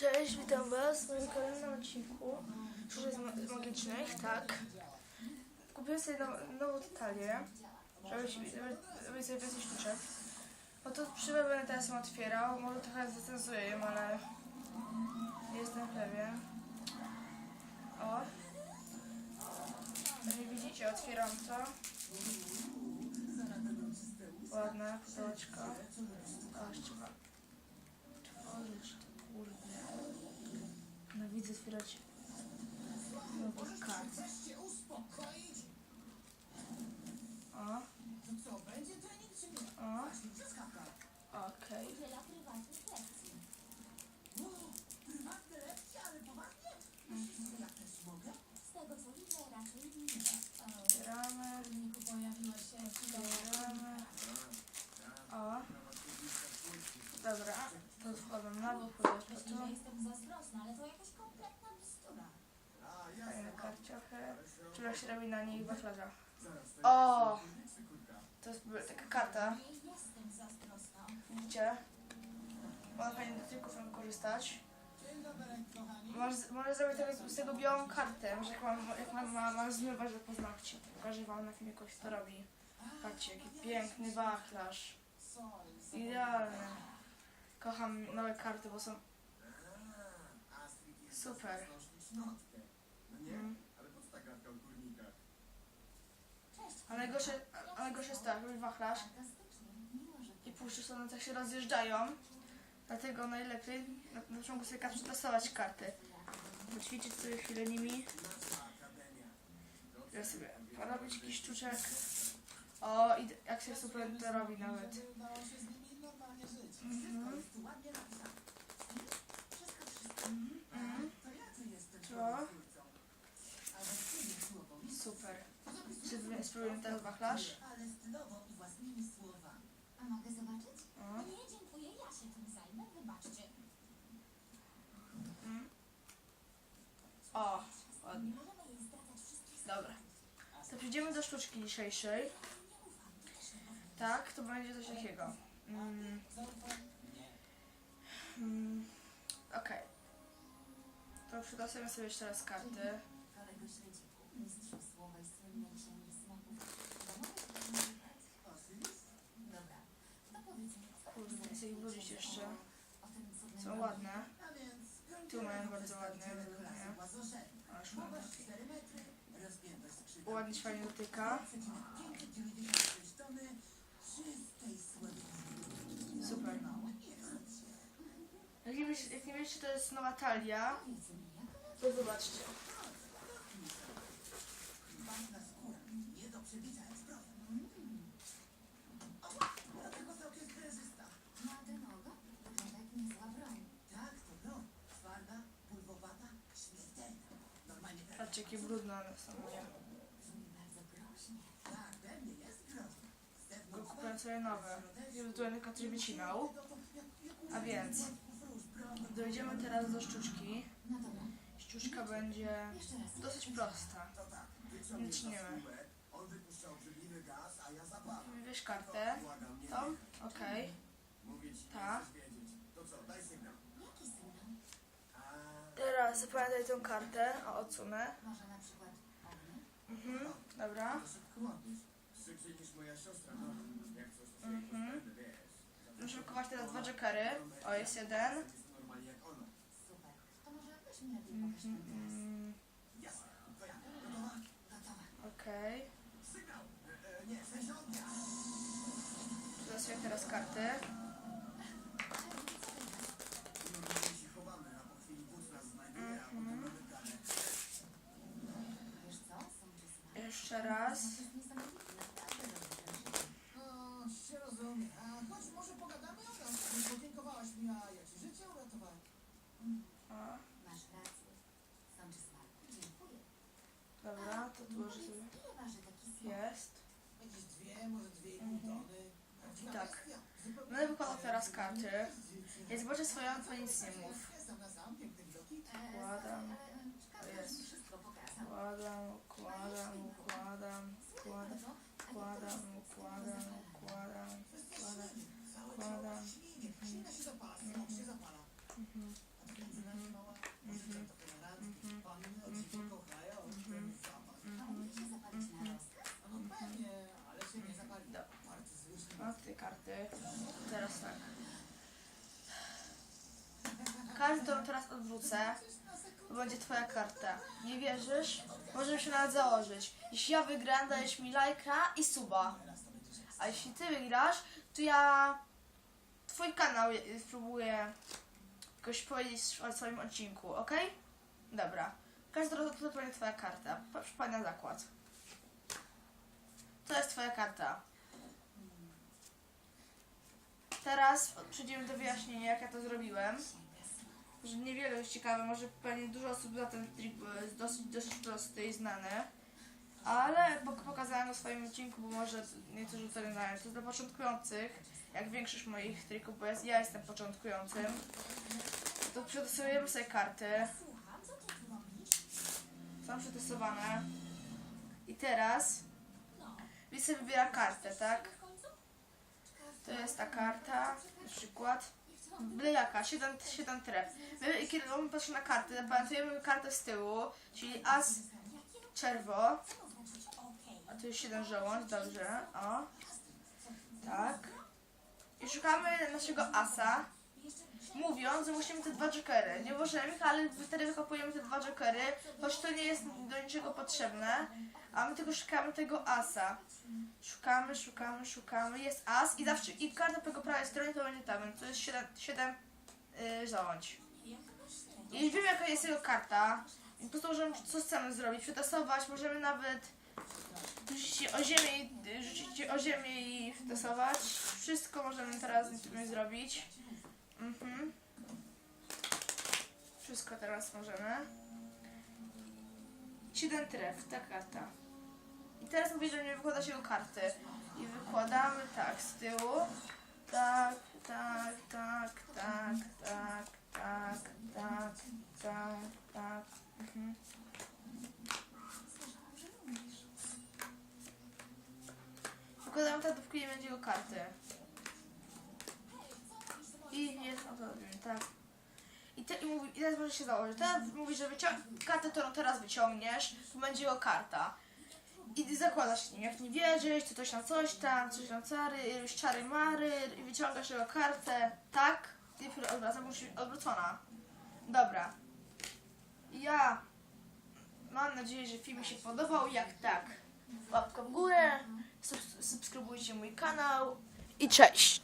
Cześć, witam was w moim kolejnym odcinku Sztuczek z magicznych, tak. Kupiłem sobie now, nową talię, żeby, żeby, sobie więcej sztuczek. No to przybę będę teraz ją otwierał, może trochę zrecenzuję ją, ale nie jestem pewien. O. Jak widzicie, otwieram to. Ładne pudełeczko. O, jeszcze ma otworzyć to, kurde. No widzę otwierać nowych kart. O, Co, będzie trening czy nie? o, Właśnie, przeskawka. okej. Udziela prywatnych lekcji. O, prywatne lekcje, ale poważnie? Ja też mogę? Z tego co widzę, raczej nie. Otwieramy, W filmiku pojawiła się otwieramy. O. Dobra, to że jestem zazdrosna, ale to jakaś kompletna bzdura. Trzeba się robi na nich waflarza. O! To jest taka karta. Nie jestem zazdrosna. Widzicie? Można fajnie do wykorzystać. Dzień dobry, kochani. Możesz, zrobić tego, z tego białą kartę, że jak mam, jak mam, mam, mam zmywać do paznokci. Pokażę wam na filmiku, jak się to robi. Patrzcie, jaki piękny wachlarz. Idealny. Kocham nowe karty, bo są super. Mm. Ale po co ta kartka o górnikach? Cześć. A najgorsze, a najgorsze jest tak, robisz wachlarz i puszczysz, one tak się rozjeżdżają. Dlatego najlepiej na, na początku sobie każdy przetestować karty. Poćwiczyć sobie chwilę nimi. Ja sobie porobić jakiś sztuczek. O, i jak się super to robi nawet. Jest. To Co? Super. Czy spróbujemy teraz wachlarz? Ale stylowo i własnymi słowami. A mogę zobaczyć? O. Nie, dziękuję, ja się tym zajmę, wybaczcie. Mm. O, Nie ładnie. możemy jej zdradzać wszystkich Dobra. To przejdziemy do sztuczki dzisiejszej. Nie nie. Tak, to będzie coś takiego. Mm, mm, Okej. To przytasujemy sobie jeszcze raz karty. Kurde, chcę ich w włożyć księdze jeszcze. Są ładne. Tu mają bardzo ładne, łazorzenia. Aż mam Waga takie. 4 metry, rozpiętość skrzydeł. Ładnie się fajnie dotyka. Nie, wiesz, jak nie wiecie, to jest nowa talia. To zobaczcie. Nie. Patrzcie, jakie brudne one są. Nie? Kupiłem sobie nowe. Żeby tu tylko coś wycinał. A więc dojdziemy teraz do sztuczki. No dobra, Sztuczka będzie jeszcze raz. dosyć prosta. To tak, wyciągnie Wyciniemy. za spółę, on wypuszcza obrzydliwy gaz, a ja zapalam. Wybierz kartę. Błagam, nie Tą? wiem. Okej. Mówię ci, Tak. chcesz wiedzieć. To co, daj sygnał. Jaki sygnał? A, Teraz zapamiętaj tą kartę. O, odsunę. Może na przykład? Mhm. Dobra. to szybko. Szybciej niż moja siostra, no. Jak coś, to sobie Mhm. wiesz. Muszę kupować teraz dwa jokery. O, jest jeden. Jest normalnie jak ona. Super. To może weź mi lepiej pokaż ten Mhm. gaz. Mm. Gotowa? Gotowa. Okej. Ognia. Zasuję teraz karty. Mhm. Jeszcze raz. Się rozumie. A chodź, może pogadamy o nas. Nie podziękowałaś mi, a ja ci życie uratowałem. O, Masz rację. Są czysne. Dziękuję. dobra, to tu Powiedz, może sobie. ile waży taki smak? Jest. Jakieś dwie, może dwie i pół Mhm. tony. Prawdziwa Tak. Będę wykładał teraz karty. Jak zobaczę swoją, to nic nie mów. Układam. Każdy Jest. Układam, układam, układam, układam, układam, to układam, układam, układam. Układam. ciało Teraz tak. Kartę, teraz odwrócę, to będzie twoja karta. Nie wierzysz? Możemy się nawet założyć. Jeśli ja wygram, dajesz mi lajka i suba. A jeśli ty wygrasz, to ja twój kanał spróbuję jakoś powiedzieć o swoim odcinku, ok? Dobra. Każdy raz to będzie twoja karta. Pan na zakład. To jest twoja karta. Teraz przejdziemy do wyjaśnienia, jak ja to zrobiłem. Że niewiele jest ciekawe, może pewnie dużo osób za ten trik jest dosyć, dosyć prosty i znany. Ale pok- pokazałem na swoim odcinku, bo może niektórzy to nie znają. To dla początkujących, jak większość moich trików, bo ja jestem początkującym. To przetestujemy sobie karty. Są przetestowane. I teraz sobie wybiera kartę, tak? To jest ta karta, na przykład. Byle jaka, 7, 7 tref. My, kiedy on patrzy na kartę, zapamiętujemy kartę z tyłu, czyli as, czerwo, a tu jest 7 żołądź, dobrze, o. Tak. I szukamy naszego asa, że musimy te dwa jokery. Nie możemy, ale wtedy wykopujemy te dwa jokery, choć to nie jest do niczego potrzebne, a my tylko szukamy tego asa. Szukamy, szukamy, szukamy, jest as i zawsze, i karta po jego prawej stronie to będzie tam, to jest 7, 7 yy, żołądź. I wiem jaka jest jego karta. Po prostu możemy, co chcemy zrobić, przetasować, możemy nawet rzucić o ziemię, rzucić o ziemię i przetasować. Wszystko możemy teraz zrobić. Mhm. Wszystko teraz możemy. 7 tref, ta karta. I teraz mówię, że nie wykłada się karty. I wykładamy tak z tyłu. Tak, tak, tak, tak, tak, tak, tak, tak, tak. Mhm. Wykładamy tak, dopóki nie będzie jego karty. I nie jest automatycznie, tak. I, mówi, I teraz możesz się założyć. Teraz że wycią- kartę, którą teraz wyciągniesz, to będzie jego karta. I zakładasz nim, jak nie wierzysz, to coś na coś tam, coś na czary, już czary mary, i wyciągasz jego kartę, tak? I dopiero odwraca, musi być odwrócona. Dobra. Ja mam nadzieję, że film się podobał. Jak tak, łapka w górę, subs- subskrybujcie mój kanał i cześć!